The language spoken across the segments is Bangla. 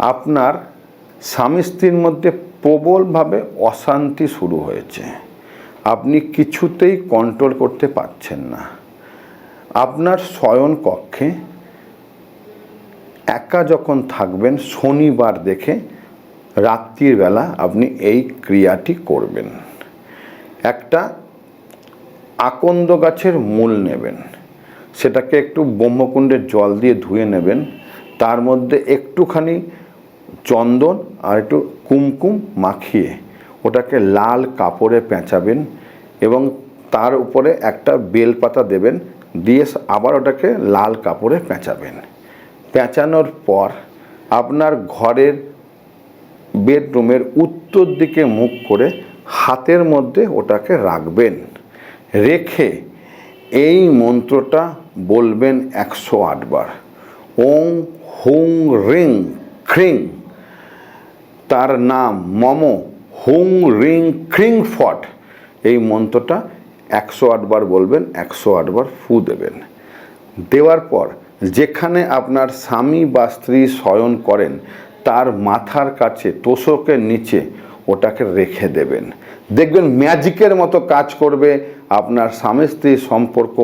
আপনার স্বামী স্ত্রীর মধ্যে প্রবলভাবে অশান্তি শুরু হয়েছে। আপনি কিছুতেই কন্ট্রোল করতে পারছেন না। আপনার শয়ন কক্ষে একা যখন থাকবেন, শনিবার দেখে রাত্রির বেলা আপনি এই ক্রিয়াটি করবেন। একটা আকন্দ গাছের মূল নেবেন। সেটাকে একটু ব্রহ্মকুণ্ডের জল দিয়ে ধুয়ে নেবেন। তার মধ্যে একটুখানি চন্দন আর একটু কুমকুম মাখিয়ে ওটাকে লাল কাপড়ে পেঁচাবেন এবং তার উপরে একটা বেলপাতা দেবেন, দিয়ে আবার ওটাকে লাল কাপড়ে পেঁচাবেন। পেঁচানোর পর আপনার ঘরের বেডরুমের উত্তর দিকে মুখ করে হাতের মধ্যে ওটাকে রাখবেন। রেখে এই মন্ত্রটা বলবেন একশো আটবার। ওং হুং রিং খ্রিং তার নাম মম হুং রিং খ্রিং ফট এই মন্ত্রটা একশো আটবার বলবেন, একশো আটবার ফু দেবেন। দেওয়ার পর যেখানে আপনার স্বামী বা স্ত্রী শয়ন করেন, তার মাথার কাছে তোষকের নিচে ওটাকে রেখে দেবেন। দেখবেন ম্যাজিকের মতো কাজ করবে, আপনার স্বামী স্ত্রীর সম্পর্ক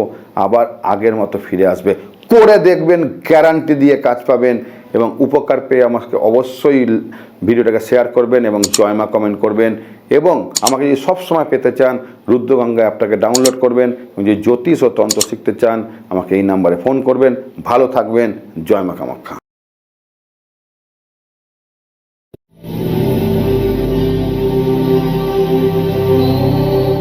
আবার আগের মতো ফিরে আসবে। করে দেখবেন গ্যারান্টি দিয়ে কাজ পাবেন এবং উপকার পেয়ে আমাকে অবশ্যই ভিডিওটাকে শেয়ার করবেন এবং জয়মা কমেন্ট করবেন এবং আমাকে যদি সবসময় পেতে চান, রুদ্রগঙ্গা অ্যাপটাকে ডাউনলোড করবেন এবং যদি জ্যোতিষ ও তন্ত্র শিখতে চান, আমাকে এই নাম্বারে ফোন করবেন। ভালো থাকবেন, জয়মা কামাখ্যা।